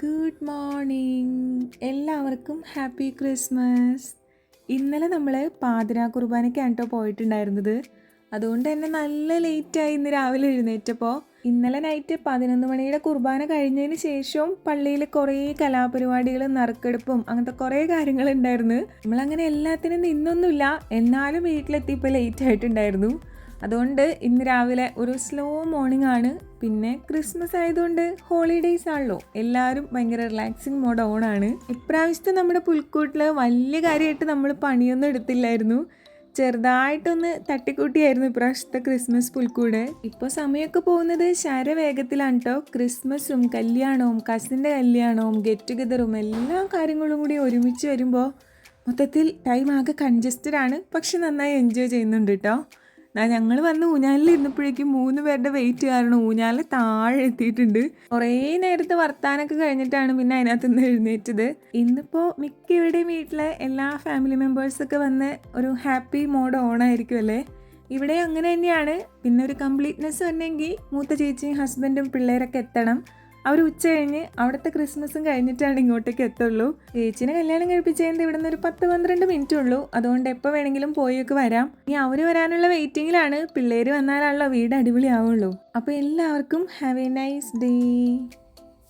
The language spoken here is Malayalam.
Good morning. എല്ലാവർക്കും ഹാപ്പി ക്രിസ്മസ്. ഇന്നലെ നമ്മൾ പാതിര കുർബാനയ്ക്കാണ് കേട്ടോ പോയിട്ടുണ്ടായിരുന്നത്. അതുകൊണ്ട് തന്നെ നല്ല ലേറ്റായി ഇന്ന് രാവിലെ എഴുന്നേറ്റപ്പോൾ ഇന്നലെ നൈറ്റ് പതിനൊന്ന് മണിയുടെ കുർബാന കഴിഞ്ഞതിന് ശേഷവും പള്ളിയിൽ കുറേ കലാപരിപാടികളും നറുക്കെടുപ്പും അങ്ങനത്തെ കുറേ കാര്യങ്ങളുണ്ടായിരുന്നു. നമ്മളങ്ങനെ എല്ലാത്തിനും നിന്നൊന്നുമില്ല. എന്നാലും വീട്ടിലെത്തിയപ്പോൾ ലേറ്റ് ആയിട്ടുണ്ടായിരുന്നു. അതുകൊണ്ട് ഇന്ന് രാവിലെ ഒരു സ്ലോ മോർണിംഗ് ആണ്. പിന്നെ ക്രിസ്മസ് ആയതുകൊണ്ട് ഹോളിഡേയ്സ് ആണല്ലോ. എല്ലാവരും ഭയങ്കര റിലാക്സിങ് മോഡ് ഓൺ ആണ്. ഇപ്രാവശ്യത്തെ നമ്മുടെ പുൽക്കൂട്ടിൽ വലിയ കാര്യമായിട്ട് നമ്മൾ പണിയൊന്നും എടുത്തില്ലായിരുന്നു. ചെറുതായിട്ടൊന്ന് തട്ടിക്കൂട്ടിയായിരുന്നു ഇപ്രാവശ്യത്തെ ക്രിസ്മസ് പുൽക്കൂട്. ഇപ്പോൾ സമയമൊക്കെ പോകുന്നത് ശരവേഗത്തിലാണ് കേട്ടോ ക്രിസ്മസും കല്യാണവും കസിന്റെ കല്യാണവും ഗെറ്റ് ടുഗദറും എല്ലാ കാര്യങ്ങളും കൂടി ഒരുമിച്ച് വരുമ്പോൾ മൊത്തത്തിൽ ടൈം ആകെ കൺജസ്റ്റഡ് ആണ്. പക്ഷെ നന്നായി എൻജോയ് ചെയ്യുന്നുണ്ട് കേട്ടോ ഞങ്ങൾ വന്ന് ഊഞ്ഞാലിൽ ഇരുന്നപ്പോഴേക്കും മൂന്ന് പേരുടെ വെയിറ്റ് കാരണം ഊഞ്ഞാലിൽ താഴെ എത്തിയിട്ടുണ്ട്. കുറേ നേരത്തെ വർത്താനൊക്കെ കഴിഞ്ഞിട്ടാണ് പിന്നെ അതിനകത്ത് നിന്ന് എഴുന്നേറ്റത്. ഇന്നിപ്പോൾ മിക്കവരുടെയും വീട്ടിലെ എല്ലാ ഫാമിലി മെമ്പേഴ്സൊക്കെ വന്ന് ഒരു ഹാപ്പി മോഡ് ഓൺ ആയിരിക്കും അല്ലേ? ഇവിടെ അങ്ങനെ തന്നെയാണ്. പിന്നെ ഒരു കംപ്ലീറ്റ്നെസ് വന്നെങ്കിൽ മൂത്ത ചേച്ചിയും ഹസ്ബൻഡും പിള്ളേരൊക്കെ എത്തണം. അവർ ഉച്ച കഴിഞ്ഞ് അവിടുത്തെ ക്രിസ്മസും കഴിഞ്ഞിട്ടാണ് ഇങ്ങോട്ടേക്ക് എത്തുള്ളൂ. ചേച്ചിനെ കല്യാണം കഴിപ്പിച്ചതിന്റെ ഇവിടെ നിന്ന് ഒരു പത്ത് പന്ത്രണ്ട് മിനിറ്റ് ഉള്ളൂ. അതുകൊണ്ട് എപ്പോൾ വേണമെങ്കിലും പോയൊക്കെ വരാം. ഇനി അവർ വരാനുള്ള വെയിറ്റിങ്ങിലാണ്. പിള്ളേർ വന്നാലാണല്ലോ വീട് അടിപൊളിയാവുള്ളൂ. അപ്പോൾ എല്ലാവർക്കും ഹാവ് എ നൈസ് ഡേ.